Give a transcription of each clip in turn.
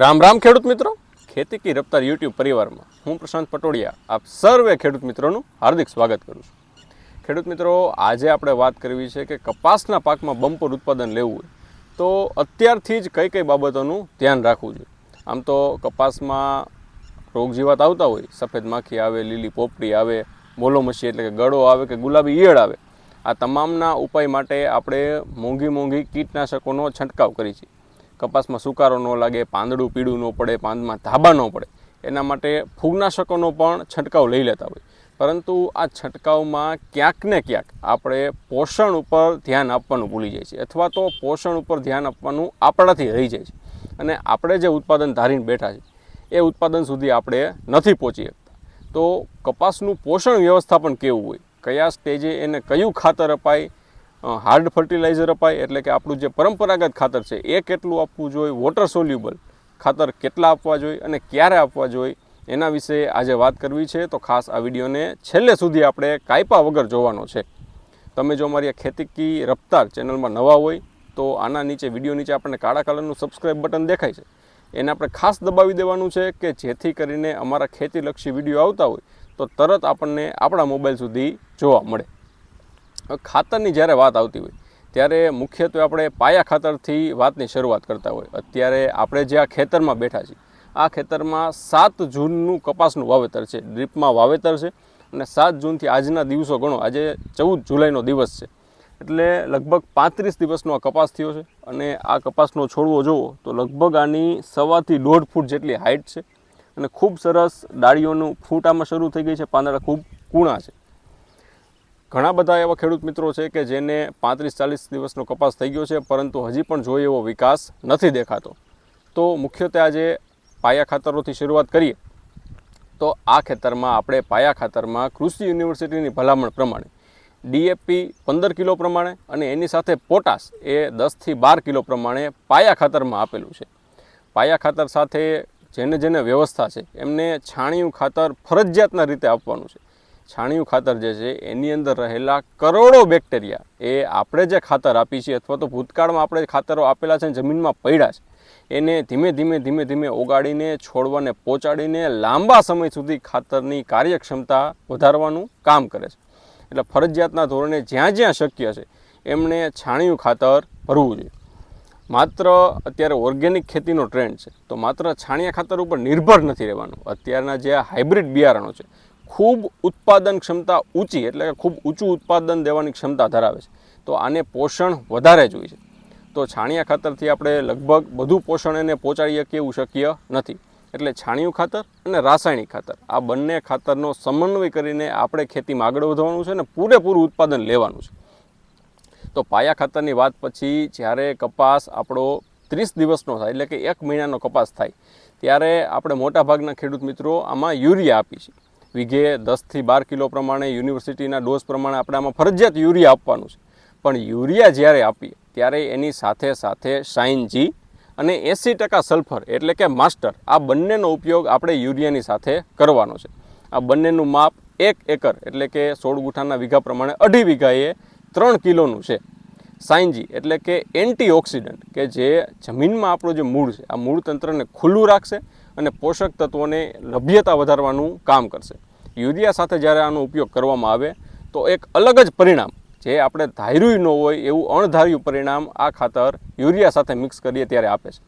રામ રામ ખેડૂત મિત્રો. ખેતી કી રફતાર યુટ્યુબ પરિવારમાં હું પ્રશાંત પટોડિયા આપ સર્વે ખેડૂત મિત્રોનું હાર્દિક સ્વાગત કરું છું. ખેડૂત મિત્રો, આજે આપણે વાત કરવી છે કે કપાસના પાકમાં બમ્પર ઉત્પાદન લેવું હોય તો અત્યારથી જ કઈ કઈ બાબતોનું ધ્યાન રાખવું જોઈએ. આમ તો કપાસમાં રોગ જીવાત આવતા હોય, સફેદ માખી આવે, લીલી પોપડી આવે મોલોમસી એટલે કે ગળો આવે કે ગુલાબી ઈયળ આવે, આ તમામના ઉપાય માટે આપણે મોંઘી મોંઘી કીટનાશકોનો છંટકાવ કરી છે. કપાસમાં સુકારો ન લાગે, પાંદડું પીળું ન પડે, પાંદમાં ધાબા ન પડે, એના માટે ફૂગનાશકોનો પણ છંટકાવ લઈ લેતા હોય. પરંતુ આ છંટકાવમાં ક્યાંક ને ક્યાંક આપણે પોષણ ઉપર ધ્યાન આપવાનું ભૂલી જાય છે અથવા તો પોષણ ઉપર ધ્યાન આપવાનું આપણાથી રહી જાય છે. અને આપણે જે ઉત્પાદન ધારીને બેઠા છે એ ઉત્પાદન સુધી આપણે નથી પહોંચી શકતા. તો કપાસનું પોષણ વ્યવસ્થાપન કેવું હોય, કયા સ્ટેજે એને કયું ખાતર અપાય હાર્ડ ફર્ટિલાઇઝર અપાય એટલે કે આપણું જે પરંપરાગત ખાતર છે, એ કેટલું આપવું જોઈએ? વોટર સોલ્યુબલ ખાતર કેટલા આપવા જોઈએ અને ક્યારે આપવા જોઈએ? એના વિશે આજે વાત કરવી છે. તો ખાસ આ વિડીયોને છેલ્લે સુધી આપણે કાયપા વગર જોવાનો છે. તમે જો અમારી આ ખેતી કી રફતાર ચેનલમાં નવા હોય, તો આના નીચે, વીડિયો નીચે આપણને કાળા કલરનું સબસ્ક્રાઇબ બટન દેખાય છે. એને આપણે ખાસ દબાવી દેવાનું છે કે જેથી કરીને અમારા ખેતીલક્ષી વીડિયો આવતા હોય, તો તરત આપણને આપણા મોબાઈલ સુધી જોવા મળે. ખાતરની જ્યારે વાત આવતી હોય, ત્યારે મુખ્યત્વે આપણે પાયા ખાતરથી વાતની શરૂઆત કરતા હોય. અત્યારે આપણે જે આ ખેતરમાં બેઠા છીએ, આ ખેતરમાં સાત જૂનનું કપાસનું વાવેતર છે. ડ્રીપમાં વાવેતર છે અને સાત જૂનથી આજના દિવસો ગણો, આજે ચૌદ જુલાઈનો દિવસ છે. એટલે લગભગ પાંત્રીસ દિવસનો આ કપાસ થયો છે અને આ કપાસનો છોડવો જુઓ તો લગભગ આની સવાથી દોઢ ફૂટ જેટલી હાઇટ છે અને ખૂબ સરસ ડાળીઓનું ફૂટ આમાં શરૂ થઈ ગઈ છે, પાંદડા ખૂબ કૂણા છે. ઘણા બધા એવા ખેડૂત મિત્રો છે કે જેને પાંત્રીસ ચાલીસ દિવસનો કપાસ થઈ ગયો છે, પરંતુ હજી પણ જોઈએ એવો વિકાસ નથી દેખાતો. તો મુખ્યત્વે આજે પાયા ખાતરોથી શરૂઆત કરીએ. તો આ ખેતરમાં આપણે પાયા ખાતરમાં કૃષિ યુનિવર્સિટીની ભલામણ પ્રમાણે, ડીએપી પંદર કિલો પ્રમાણે અને એની સાથે પોટાશ એ દસથી બાર કિલો પ્રમાણે પાયા ખાતરમાં આપેલું છે. પાયા ખાતર સાથે જેને જેને વ્યવસ્થા છે, એમને છાણિયું ખાતર ફરજિયાતના રીતે આપવાનું છે. છાણિયું ખાતર જે છે, એની અંદર રહેલા કરોડો બેક્ટેરિયા એ આપણે જે ખાતર આપી છીએ અથવા તો ભૂતકાળમાં આપણે ખાતરો આપેલા છે જમીનમાં પડ્યા છે, એને ધીમે ધીમે ધીમે ધીમે ઓગાડીને છોડવાને પહોંચાડીને લાંબા સમય સુધી ખાતરની કાર્યક્ષમતા વધારવાનું કામ કરે છે. એટલે ફરજિયાતના ધોરણે જ્યાં જ્યાં શક્ય છે એમણે છાણિયું ખાતર ભરવું જોઈએ. માત્ર અત્યારે ઓર્ગેનિક ખેતીનો ટ્રેન્ડ છે, તો માત્ર છાણિયા ખાતર ઉપર નિર્ભર નથી રહેવાનું. અત્યારના જે હાઇબ્રિડ બિયારણો છે ખૂબ ઉત્પાદન ક્ષમતા ઊંચી, એટલે કે ખૂબ ઊંચું ઉત્પાદન દેવાની ક્ષમતા ધરાવે છે. તો આને પોષણ વધારે જોઈએ છે. તો છાણિયા ખાતરથી આપણે લગભગ બધું પોષણ એને પહોંચાડી શકીએ એવું શક્ય નથી. એટલે છાણિયું ખાતર અને રાસાયણિક ખાતર, આ બંને ખાતરનો સમન્વય કરીને આપણે ખેતીમાં આગળ વધવાનું છે અને પૂરેપૂરું ઉત્પાદન લેવાનું છે. તો પાયા ખાતરની વાત પછી જ્યારે કપાસ આપણો ત્રીસ દિવસનો થાય, એટલે કે એક મહિનાનો કપાસ થાય, ત્યારે આપણે મોટાભાગના ખેડૂત મિત્રો આમાં યુરિયા આપીએ છે વીઘે દસથી બાર કિલો પ્રમાણે યુનિવર્સિટીના ડોઝ પ્રમાણે આપણે આમાં ફરજિયાત યુરિયા આપવાનું છે. પણ યુરિયા જ્યારે આપીએ, ત્યારે એની સાથે સાથે શાઇનજી અને એંસી ટકા સલ્ફર એટલે કે માસ્ટર, આ બંનેનો ઉપયોગ આપણે યુરિયાની સાથે કરવાનો છે. આ બંનેનું માપ એક એકર એટલે કે સોળ ગુઠાના વીઘા પ્રમાણે અઢી વીઘાએ ત્રણ કિલોનું છે. સાઇનજી એટલે કે એન્ટીઓક્સિડન્ટ, કે જે જમીનમાં આપણું જે મૂળ છે, આ મૂળ તંત્રને ખુલ્લું રાખશે અને પોષક તત્વોને લભ્યતા વધારવાનું કામ કરશે. યુરિયા સાથે જ્યારે આનો ઉપયોગ કરવામાં આવે, તો એક અલગ જ પરિણામ, જે આપણે ધાર્યું ન હોય એવું અણધાર્યું પરિણામ આ ખાતર યુરિયા સાથે મિક્સ કરીએ ત્યારે આપે છે.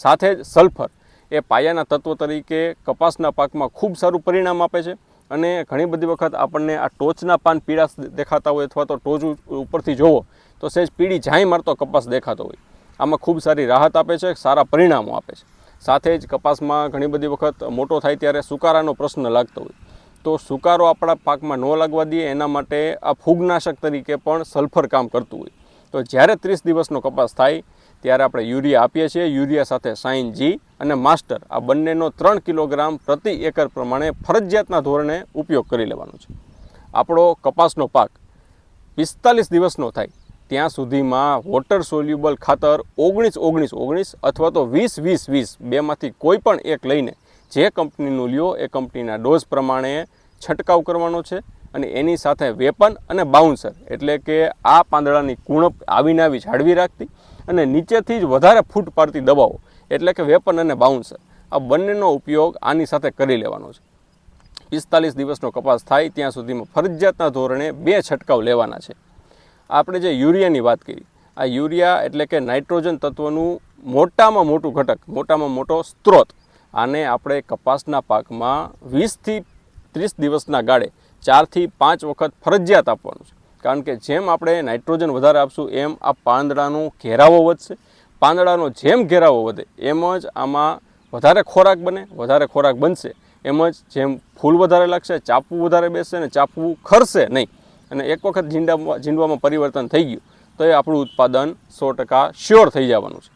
સાથે જ સલ્ફર એ પાયાના તત્વ તરીકે કપાસના પાકમાં ખૂબ સારું પરિણામ આપે છે અને ઘણી બધી વખત આપણને આ ટોચના પાન પીળા દેખાતા હોય અથવા તો ટોચ ઉપરથી જોવો, તો સહેજ પીળી જાય મારતો કપાસ દેખાતો હોય. આમાં ખૂબ સારી રાહત આપે છે, સારા પરિણામો આપે છે. સાથે જ કપાસમાં ઘણી બધી વખત મોટો થાય ત્યારે સુકારાનો પ્રશ્ન લાગતો હોય. તો સુકારો આપણા પાકમાં ન લાગવા દઈએ એના માટે આ ફૂગનાશક તરીકે પણ સલ્ફર કામ કરતું હોય. તો જ્યારે ત્રીસ દિવસનો કપાસ થાય, ત્યારે આપણે યુરિયા આપીએ છીએ. યુરિયા સાથે સાઇન જી અને માસ્ટર આ બંનેનો ત્રણ કિલોગ્રામ પ્રતિ એકર પ્રમાણે ફરજિયાતના ધોરણે ઉપયોગ કરી લેવાનો છે. આપણો કપાસનો પાક પિસ્તાલીસ દિવસનો થાય ત્યાં સુધીમાં વોટર સોલ્યુબલ ખાતર ઓગણીસ ઓગણીસ ઓગણીસ અથવા તો વીસ વીસ વીસ બેમાંથી કોઈ પણ એક લઈને જે કંપનીનું લ્યો, એ કંપનીના ડોઝ પ્રમાણે છંટકાવ કરવાનો છે અને એની સાથે વેપન અને બાઉન્સર એટલે કે આ પાંદડાની કુણપ આવીને આવી જાળવી રાખતી અને નીચેથી જ વધારે ફૂટ પાડતી દવાઓ એટલે કે વેપન અને બાઉન્સર આ બંનેનો ઉપયોગ આની સાથે કરી લેવાનો છે. પિસ્તાલીસ દિવસનો કપાસ થાય ત્યાં સુધીમાં ફરજિયાતના ધોરણે બે છંટકાવ લેવાના છે. આપણે જે યુરિયાની વાત કરી, આ યુરિયા એટલે કે નાઇટ્રોજન તત્વનું મોટામાં મોટું ઘટક, મોટામાં મોટો સ્ત્રોત. આને આપણે કપાસના પાકમાં વીસથી ત્રીસ દિવસના ગાળે ચારથી પાંચ વખત ફરજિયાત આપવાનું છે. કારણ કે જેમ આપણે નાઇટ્રોજન વધારે આપશું, એમ આ પાંદડાનો ઘેરાવો વધશે. પાંદડાનો જેમ ઘેરાવો વધે, એમ જ આમાં વધારે ખોરાક બને, વધારે ખોરાક બનશે. એમ જ જેમ ફૂલ વધારે લાગશે, ચાપવું વધારે બેસશે અને ચાપવું ખરશે નહીં. અને એક વખત ઝીંડા ઝીંડવામાં પરિવર્તન થઈ ગયું, તો એ આપણું ઉત્પાદન સો ટકા શ્યોર થઈ જવાનું છે.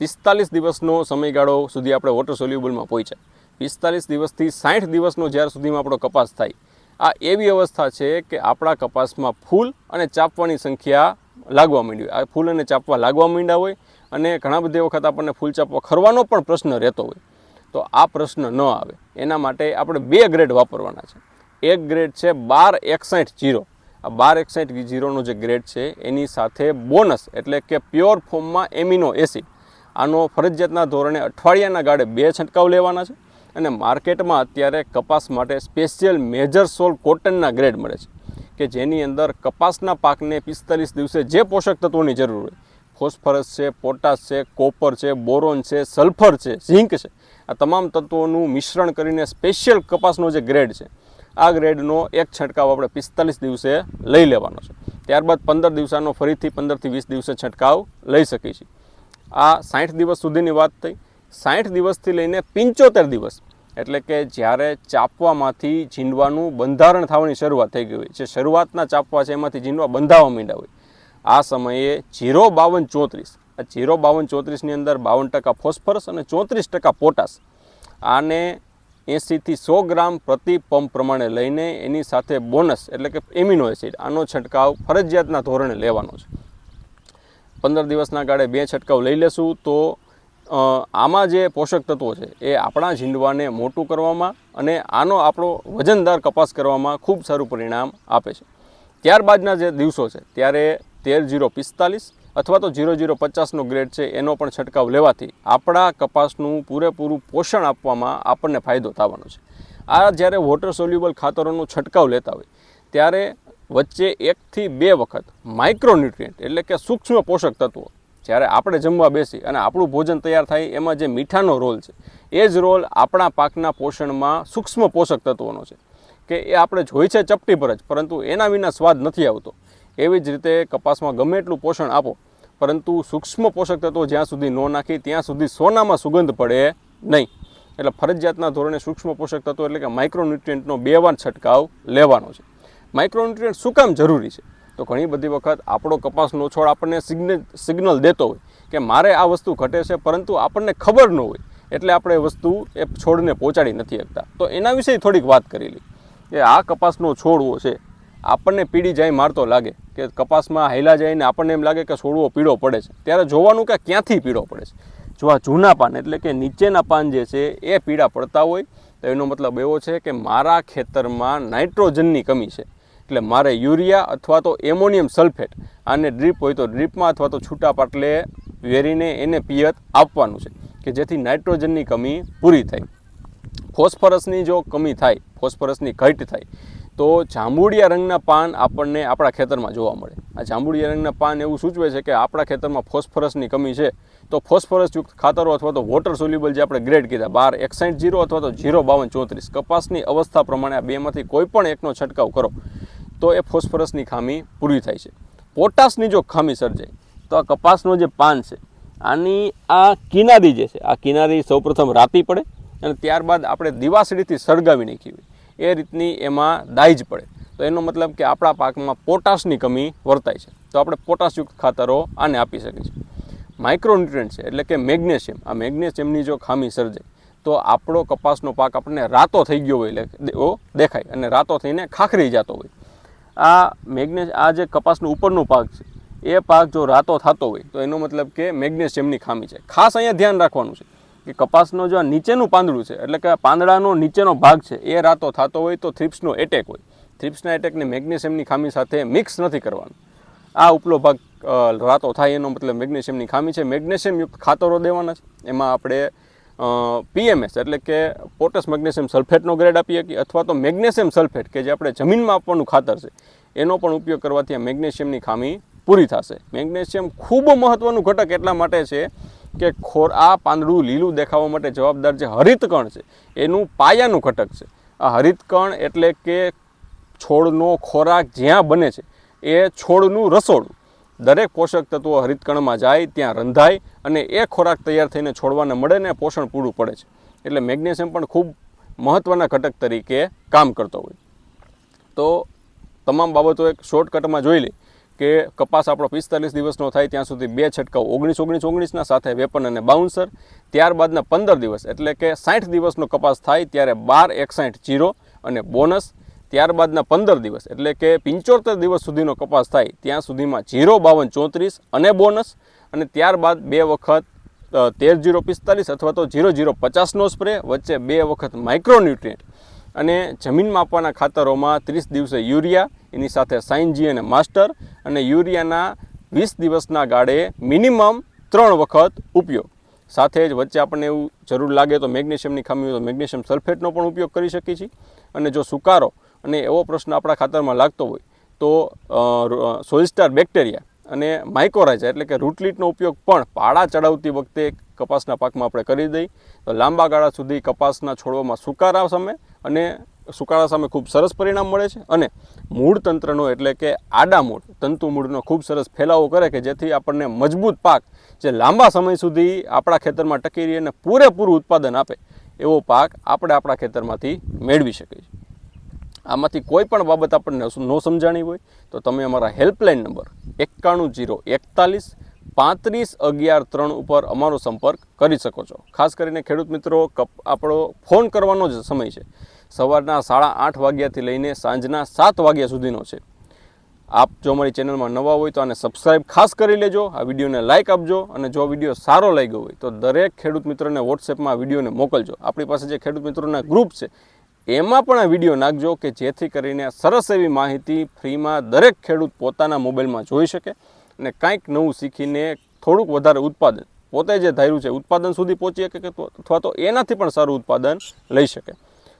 પિસ્તાલીસ દિવસનો સમયગાળો સુધી આપણે વોટર સોલ્યુબલમાં પહોંચ્યા. પિસ્તાલીસ દિવસથી સાઠ દિવસનો જ્યાર સુધીમાં આપણો કપાસ થાય. આ એવી અવસ્થા છે કે આપણા કપાસમાં ફૂલ અને ચાપવાની સંખ્યા લાગવા માંડી હોય આ ફૂલ અને ચાપવા લાગવા માંડ્યા હોય અને ઘણા બધી વખત આપણને ફૂલ ચાપવા ખરવાનો પણ પ્રશ્ન રહેતો હોય. તો આ પ્રશ્ન ન આવે. એના માટે આપણે બે ગ્રેડ વાપરવાના છે. એક ગ્રેડ છે બાર એકસાઠ જીરો. આ બાર એકસઠ જીરોનો જે ગ્રેડ છે, એની સાથે બોનસ એટલે કે પ્યોર ફોર્મમાં એમિનો એસિડ આનો ફરજિયાતના ધોરણે અઠવાડિયાના ગાળે બે છંટકાવ લેવાના છે અને માર્કેટમાં અત્યારે કપાસ માટે સ્પેશિયલ મેજર સોલ કોટનના ગ્રેડ મળે છે કે જેની અંદર કપાસના પાકને પિસ્તાલીસ દિવસે જે પોષક તત્વોની જરૂર હોય, ફોસ્ફરસ છે, પોટાશ છે, કોપર છે, બોરોન છે, સલ્ફર છે, ઝીંક છે. આ તમામ તત્વોનું મિશ્રણ કરીને સ્પેશિયલ કપાસનો જે ગ્રેડ છે આ ગ્રેડનો એક છંટકાવ આપણે પિસ્તાલીસ દિવસે લઈ લેવાનો છે. ત્યારબાદ પંદર દિવસાનો ફરીથી પંદરથી વીસ દિવસે છંટકાવ લઈ શકીએ છીએ. આ સાઠ દિવસ સુધીની વાત થઈ. સાઠ દિવસથી લઈને પંચોતેર દિવસ એટલે કે જ્યારે ચાપવામાંથી ઝીંડવાનું બંધારણ થવાની શરૂઆત થઈ ગઈ હોય, જે શરૂઆતના ચાપવા છે એમાંથી ઝીંડવા બંધાવા માંડ્યા હોય, આ સમયે જીરો બાવન ચોત્રીસ, આ જીરો બાવન ચોત્રીસની અંદર બાવન ટકા ફોસ્ફરસ અને ચોત્રીસ ટકા પોટાશ, આને એંસીથી સો ગ્રામ પ્રતિ પંપ પ્રમાણે લઈને એની સાથે બોનસ એટલે કે એમિનો એસિડ, આનો છંટકાવ ફરજિયાતના ધોરણે લેવાનો છે. પંદર દિવસના ગાળે બે છંટકાવ લઈ લેશું તો આમાં જે પોષક તત્વો છે એ આપણા ઝીંડવાને મોટું કરવામાં અને આનો આપણો વજનદાર કપાસ કરવામાં ખૂબ સારું પરિણામ આપે છે. ત્યારબાદના જે દિવસો છે, ત્યારે તેર જીરો પિસ્તાલીસ અથવા તો ઝીરો ઝીરો પચાસનો ગ્રેડ છે, એનો પણ છંટકાવ લેવાથી આપણા કપાસનું પૂરેપૂરું પોષણ આપવામાં આપણને ફાયદો થવાનો છે. આ જ્યારે વોટર સોલ્યુબલ ખાતરોનો છંટકાવ લેતા હોય, ત્યારે વચ્ચે એકથી બે વખત માઇક્રોન્યુટ્રિયન્ટ એટલે કે સૂક્ષ્મ પોષક તત્વો જ્યારે આપણે જમવા બેસી અને આપણું ભોજન તૈયાર થાય, એમાં જે મીઠાનો રોલ છે, એ જ રોલ આપણા પાકના પોષણમાં સૂક્ષ્મ પોષક તત્વોનો છે. કે એ આપણે જોઈ છે ચપટી પર જ, પરંતુ એના વિના સ્વાદ નથી આવતો. એવી જ રીતે કપાસમાં ગમે એટલું પોષણ આપો, પરંતુ સૂક્ષ્મ પોષક તત્વો જ્યાં સુધી ન નાખી, ત્યાં સુધી સોનામાં સુગંધ પડે નહીં. એટલે ફરજિયાતના ધોરણે સૂક્ષ્મ પોષક તત્વો એટલે કે માઇક્રોન્યુટ્રિયન્ટનો બે વાર છંટકાવ લેવાનો છે. માઇક્રોન્યુટ્રિયન્ટ શું કામ જરૂરી છે? તો ઘણી બધી વખત આપણો કપાસનો છોડ આપણને સિગ્નલ સિગ્નલ દેતો હોય કે મારે આ વસ્તુ ઘટે છે, પરંતુ આપણને ખબર ન હોય, એટલે આપણે વસ્તુ એ છોડને પહોંચાડી નથી શકતા. તો એના વિશે થોડીક વાત કરી લઈ કે આ કપાસનો છોડવો છે આપણને પીડી જાય મારતો લાગે કે કપાસમાં હાયલા જાય ને આપણને એમ લાગે કે છોડવો પીળો પડે છે. ત્યારે જોવાનું કે ક્યાંથી પીળો પડે છે? જો આ જૂના પાન એટલે કે નીચેના પાન જે છે એ પીળા પડતા હોય, તો એનો મતલબ એવો છે કે મારા ખેતરમાં નાઇટ્રોજનની કમી છે. એટલે મારે યુરિયા અથવા તો એમોનિયમ સલ્ફેટ, આને ડ્રીપ હોય તો ડ્રીપમાં અથવા તો છૂટા પાટલે વેરીને એને પિયત આપવાનું છે, કે જેથી નાઇટ્રોજનની કમી પૂરી થાય. ફોસ્ફરસની જો કમી થાય, ફોસ્ફરસની ઘટ થાય તો જાંબુડિયા રંગના પાન આપણને આપણા ખેતરમાં જોવા મળે. આ જાંબુડિયા રંગના પાન એવું સૂચવે છે કે આપણા ખેતરમાં ફોસ્ફરસની કમી છે. તો ફોસ્ફરસયુક્ત ખાતરો અથવા તો વોટર સોલ્યુબલ જે આપણે ગ્રેડ કીધા, બાર એકસાઠ જીરો અથવા તો જીરો બાવન ચોત્રીસ. કપાસની અવસ્થા પ્રમાણે આ બેમાંથી કોઈ પણ એકનો છંટકાવ કરો, તો એ ફોસ્ફરસની ખામી પૂરી થાય છે. પોટાશની જો ખામી સર્જાય, તો આ કપાસનો જે પાન છે, આની આ કિનારી જે છે, આ કિનારી સૌપ્રથમ રાતી પડે અને ત્યારબાદ આપણે દિવાસળીથી સળગાવી નાખી હોય. એ રીતની એમાં દાઈજ પડે. તો એનો મતલબ કે આપણા પાકમાં પોટાશની કમી વર્તાય છે. તો આપણે પોટાશયુક્ત ખાતરો આને આપી શકીએ છીએ. માઇક્રોન્યુટ્રન્ટ છે, એટલે કે મેગ્નેશિયમ. આ મેગ્નેશિયમની જો ખામી સર્જાય, તો આપણો કપાસનો પાક આપણને રાતો થઈ ગયો હોય એટલે એવો દેખાય અને રાતો થઈને ખાખરી જતો હોય. આ મેગ્નેશ આ જે કપાસનો ઉપરનો પાક છે, એ પાક જો રાતો થતો હોય, તો એનો મતલબ કે મેગ્નેશિયમની ખામી છે. ખાસ અહીંયા ધ્યાન રાખવાનું છે. કે કપાસનો જો નીચેનું પાંદડું છે, એટલે કે પાંદડાનો નીચેનો ભાગ છે, એ રાતો થતો હોય તો થ્રિપ્સનો એટેક હોય. થ્રિપ્સના એટેકને મેગ્નેશિયમની ખામી સાથે મિક્સ નથી કરવાનું. આ ઉપલો ભાગ રાતો થાય એનો મતલબ મેગ્નેશિયમની ખામી છે. મેગ્નેશિયમયુક્ત ખાતરો દેવાના છે. એમાં આપણે પીએમએસ એટલે કે પોટસ મેગ્નેશિયમ સલ્ફેટનો ગ્રેડ આપી શકીએ અથવા તો મેગ્નેશિયમ સલ્ફેટ કે જે આપણે જમીનમાં આપવાનું ખાતર છે, એનો પણ ઉપયોગ કરવાથી આ મેગ્નેશિયમની ખામી પૂરી થશે. મેગ્નેશિયમ ખૂબ મહત્ત્વનું ઘટક એટલા માટે છે કે ખોર આ પાંદડું લીલું દેખાવા માટે જવાબદાર જે હરિતકણ છે, એનું પાયાનું ઘટક છે. આ હરિતકણ એટલે કે છોડનો ખોરાક જ્યાં બને છે, એ છોડનું રસોડું. દરેક પોષક તત્વો હરિતકણમાં જાય, ત્યાં રંધાય અને એ ખોરાક તૈયાર થઈને છોડવાને મળે ને પોષણ પૂરું પડે છે. એટલે મેગ્નેશિયમ પણ ખૂબ મહત્ત્વના ઘટક તરીકે કામ કરતો હોય તો તમામ બાબતો એક શોર્ટકટમાં જોઈ લઈ કે કપાસ આપણો પિસ્તાલીસ દિવસનો થાય ત્યાં સુધી બે છંટકાવ ઓગણીસ ઓગણીસ, ઓગણીસના સાથે વેપન અને બાઉન્સર. ત્યારબાદના પંદર દિવસ એટલે કે સાઠ દિવસનો કપાસ થાય ત્યારે બાર, એકસાઠ, જીરો અને બોનસ. ત્યારબાદના પંદર દિવસ એટલે કે પંચોતેર દિવસ સુધીનો કપાસ થાય ત્યાં સુધીમાં જીરો, બાવન, ચોત્રીસ અને બોનસ. અને ત્યારબાદ બે વખત તેર, જીરો, પિસ્તાલીસ અથવા તો જીરો જીરો, પચાસનો સ્પ્રે, વચ્ચે બે વખત માઇક્રોન્યુટ્રિયન્ટ અને જમીનમાં આપવાના ખાતરોમાં ત્રીસ દિવસે યુરિયા, એની સાથે સાઇનજી અને માસ્ટર, અને યુરિયાના વીસ દિવસના ગાળે મિનિમમ ત્રણ વખત ઉપયોગ. સાથે જ વચ્ચે આપણને એવું જરૂર લાગે તો મેગ્નેશિયમની ખામી હોય તો મેગ્નેશિયમ સલ્ફેટનો પણ ઉપયોગ કરી શકીએ છીએ. અને જો સુકારો અને એવો પ્રશ્ન આપણા ખાતરમાં લાગતો હોય તો સોઇસ્ટાર બેક્ટેરિયા અને માઇકોરાઇઝા એટલે કે રૂટલીટનો ઉપયોગ પણ પાળા ચડાવતી વખતે કપાસના પાકમાં આપણે કરી દઈ તો લાંબા ગાળા સુધી કપાસના છોડવામાં સુકારા સામે અને સુકાળા સામે ખૂબ સરસ પરિણામ મળે છે અને મૂળ તંત્રનો એટલે કે આડા મૂળ, તંતુ મૂળનો ખૂબ સરસ ફેલાવો કરે કે જેથી આપણને મજબૂત પાક જે લાંબા સમય સુધી આપણા ખેતરમાં ટકી રહી અને પૂરેપૂરું ઉત્પાદન આપે, એવો પાક આપણે આપણા ખેતરમાંથી મેળવી શકીએ છીએ. આમાંથી કોઈ પણ બાબત આપણને ન સમજાણી હોય, તો તમે અમારા હેલ્પલાઇન નંબર એકાણું જીરો એકતાલીસ પાંત્રીસ અગિયાર ત્રણ ઉપર અમારો સંપર્ક કરી શકો છો. ખાસ કરીને ખેડૂત મિત્રો, કપ આપણો ફોન કરવાનો જ સમય છે. સવારના સાડા આઠ વાગ્યાથી લઈને સાંજના સાત વાગ્યા સુધીનો છે. આપ જો અમારી ચેનલમાં નવા હોય તો આને સબસ્ક્રાઇબ ખાસ કરી લેજો, આ વિડીયોને લાઇક આપજો અને જો વીડિયો સારો લાગ્યો હોય તો દરેક ખેડૂત મિત્રોને વોટ્સએપમાં વિડીયોને મોકલજો. આપણી પાસે જે ખેડૂત મિત્રોના ગ્રુપ છે, એમાં પણ આ વીડિયો નાખજો કે જેથી કરીને સરસ એવી માહિતી ફ્રીમાં દરેક ખેડૂત પોતાના મોબાઈલમાં જોઈ શકે અને કાંઈક નવું શીખીને થોડુંક વધારે ઉત્પાદન, પોતે જે ધાર્યું છે, ઉત્પાદન સુધી પહોંચી શકે કે અથવા તો એનાથી પણ સારું ઉત્પાદન લઈ શકે.